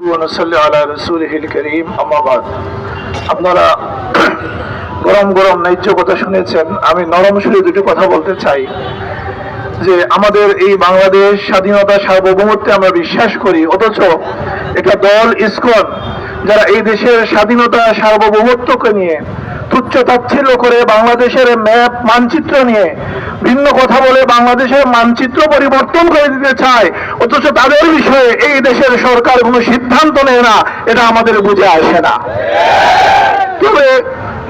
ونصلي على رسوله الكريم أما بعد আপনারা গরম গরম ন্যায্য কথা শুনেছেন আমি নরম সুরে দুটি কথা বলতে চাই যে আমাদের এই বাংলাদেশ স্বাধীনতা সার্বভৌমত্বে আমরা বিশ্বাস করি অথচ একটা দল ইসকন যারা এই দেশের স্বাধীনতা সার্বভৌমত্বকে নিয়ে তুচ্ছ তাচ্ছিল্য করে বাংলাদেশের ম্যাপ মানচিত্র নিয়ে। ভিন্ন কথা বলে বাংলাদেশের মানচিত্র পরিবর্তন করে দিতে চায়। অথচ তাদের বিষয়ে এই দেশের সরকার কোনো সিদ্ধান্ত নেয় না, এটা আমাদের বুঝে আসে না। তবে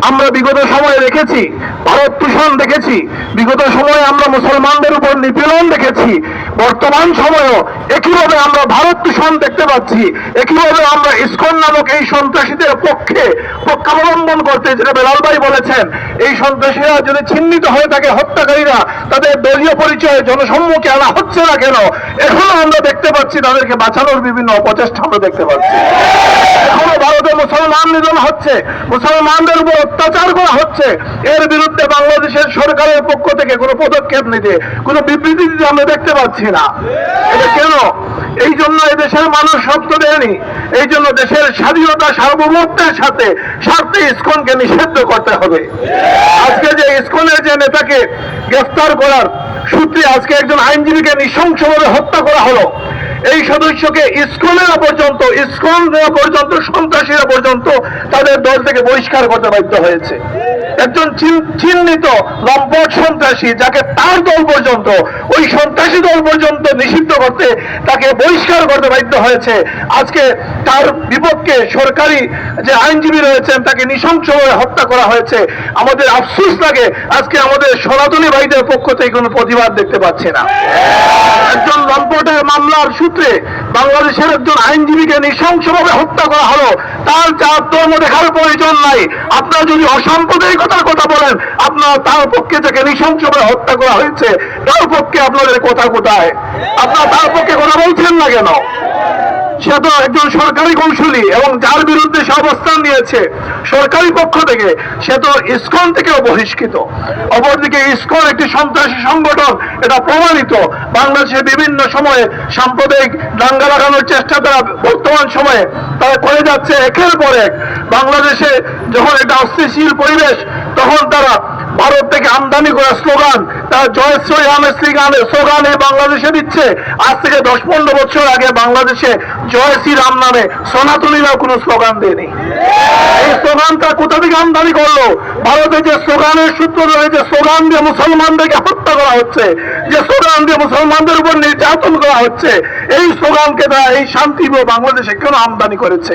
আমরা বিগত সময়ে দেখেছি, ভারত দূষণ দেখেছি। বিগত সময়ে আমরা মুসলমানদের উপর নিপীড়ন দেখেছি। বর্তমান সময়েও একইভাবে আমরা ভারত দূষণ দেখতে পাচ্ছি, একইভাবে আমরা ইসকন নামক এই সন্ত্রাসীদের পক্ষে পক্ষাবলম্বন করতে যেটা বেলাল ভাই বলেছেন, এই সন্ত্রাসীরা যদি চিহ্নিত হয়ে থাকে হত্যাকারীরা, তাদের দলীয় পরিচয় জনসম্মুখে আনা হচ্ছে না কেন? এখনও আমরা দেখতে পাচ্ছি তাদেরকে বাঁচানোর বিভিন্ন অপচেষ্টা আমরা দেখতে পাচ্ছি। এখনও ভারতে মুসলমান নিধন হচ্ছে, মুসলমানদের উপর অত্যাচার করা হচ্ছে। এর বিরুদ্ধে বাংলাদেশের সরকারের পক্ষ থেকে কোনো পদক্ষেপ নিতে, কোনো বিবৃতি দিতে আমরা দেখতে পাচ্ছি না। এটা কেন? এই জন্য এদেশের মানুষ শব্দ দেয়নি। এই জন্য দেশের স্বাধীনতা সার্বভৌমত্বের সাথে স্বার্থে ইসকনকে নিষিদ্ধ করতে হবে। আজকে যে ইসকনের যে নেতাকে গ্রেফতার করার সূত্রে আজকে একজন আইনজীবীকে নৃশংসভাবে হত্যা করা হলো এই সদস্যকে স্কুলেরা পর্যন্ত, স্কুল পর্যন্ত, সন্ত্রাসীরা পর্যন্ত তাদের দল থেকে বহিষ্কার করতে বাধ্য হয়েছে। একজন চিহ্ন- চিহ্নিত লম্পট সন্ত্রাসী যাকে তার দল পর্যন্ত, ওই সন্ত্রাসী দল পর্যন্ত নিষিদ্ধ করতে তাকে বহিষ্কার করতে বাধ্য হয়েছে। আজকে তার বিপক্ষে সরকারি যে আইনজীবী রয়েছেন, তাকে নৃশংসভাবে হত্যা করা হয়েছে। আমাদের আফসোস লাগে, আজকে আমাদের সনাতনী ভাইদের পক্ষ থেকে কোনো প্রতিবাদ দেখতে পাচ্ছি না। একজন লম্পটের মামলার সূত্রে বাংলাদেশের একজন আইনজীবীকে নৃশংসভাবে হত্যা করা হলো। তার চার ধর্ম দেখার প্রয়োজন নাই। আপনারা যদি অসাম্প্রদায়িকতার কথা বলেন, আপনার তার পক্ষে যাকে নৃশংসভাবে হত্যা করা হয়েছে, তার পক্ষে আপনাদের কথা কোথায়? আপনারা তার পক্ষে কথা বলছেন না কেন? সে তো একজন সরকারি কৌশলী এবং যার বিরুদ্ধে সে অবস্থান নিয়েছে সরকারি পক্ষ থেকে, সে তো ইসকন থেকেও বহিষ্কৃত অপরদিকে ইসকন একটি সন্ত্রাসী সংগঠন, এটা প্রমাণিত। বাংলাদেশে বিভিন্ন সময়ে সাম্প্রদায়িক দাঙ্গা লাগানোর চেষ্টা তারা বর্তমান সময়ে তারা করে যাচ্ছে একের পর এক। বাংলাদেশে যখন একটা অস্থিতিশীল পরিবেশ, তখন তারা ভারত থেকে আমদানি করা স্লোগান, তারা জয় শ্রী রাম শ্রী গানের স্লোগান এই বাংলাদেশে দিচ্ছে। আজ থেকে দশ পনেরো বছর আগে বাংলাদেশে জয় শ্রী রাম নামে সনাতনীরা কোনো স্লোগান দেয়নি। এই স্লোগানটা কোথা থেকে আমদানি করল? ভারতে যে স্লোগানের সূত্র যে স্লোগান দিয়ে মুসলমানদেরকে হত্যা করা হচ্ছে, যে স্লোগান দিয়ে মুসলমানদের উপর নির্যাতন করা হচ্ছে, এই স্লোগানকে তারা এই শান্তি বাংলাদেশে কেন আমদানি করেছে?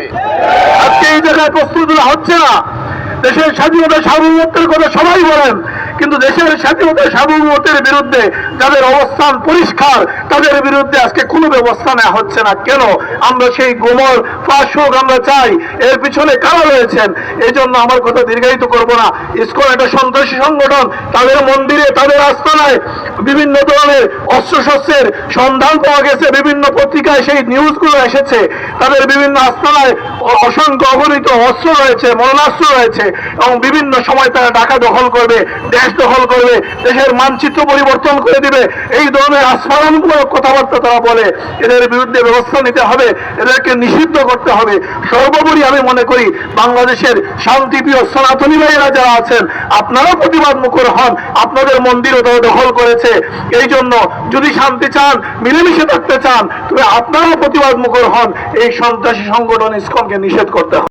আজকে এই জায়গায় প্রস্তুত হচ্ছে না। দেশের স্বাধীনতা সার্বভৌমত্বের কথা সবাই বলেন, কিন্তু দেশের স্বাধীনতা সার্বভৌমত্বের বিরুদ্ধে যাদের অবস্থান পরিষ্কার, তাদের বিরুদ্ধে আজকে কোনো ব্যবস্থা নেওয়া হচ্ছে না। কেন? আমরা সেই গোমর ফাঁস হোক, আমরা চাই, এর পিছনে কারা রয়েছেন? এই জন্য আমার কথা দীর্ঘায়িত করব না। ইসকন একটা সন্ত্রাসী সংগঠন, তাদের মন্দিরে, তাদের আস্তানায় বিভিন্ন ধরনের অস্ত্রশস্ত্রের সন্ধান পাওয়া গেছে। বিভিন্ন পত্রিকায় সেই নিউজগুলো এসেছে। তাদের বিভিন্ন আস্তানায় অসংখ্য অগণিত অস্ত্র রয়েছে, মরণাস্ত্র রয়েছে, এবং বিভিন্ন সময় তারা ঢাকা দখল করবে, দেশ দখল করবে, দেশের মানচিত্র পরিবর্তন করে দিবে। এই ধরনের আস্ফালনমূলক কথাবার্তা তারা বলে। এদের বিরুদ্ধে ব্যবস্থা নিতে হবে, এদেরকে নিষিদ্ধ করতে হবে। সর্বোপরি আমি মনে করি, বাংলাদেশের শান্তিপ্রিয় সনাতনী ভাইয়েরা যারা আছেন আপনারাও প্রতিবাদ মুখর হন। আপনাদের মন্দিরও তারা দখল করেছে। এই জন্য যদি শান্তি চান, মিলেমিশে থাকতে চান, তবে আপনারাও প্রতিবাদ মুখর হন। এই সন্ত্রাসী সংগঠন ইসকনকে নিষেধ করতে হবে।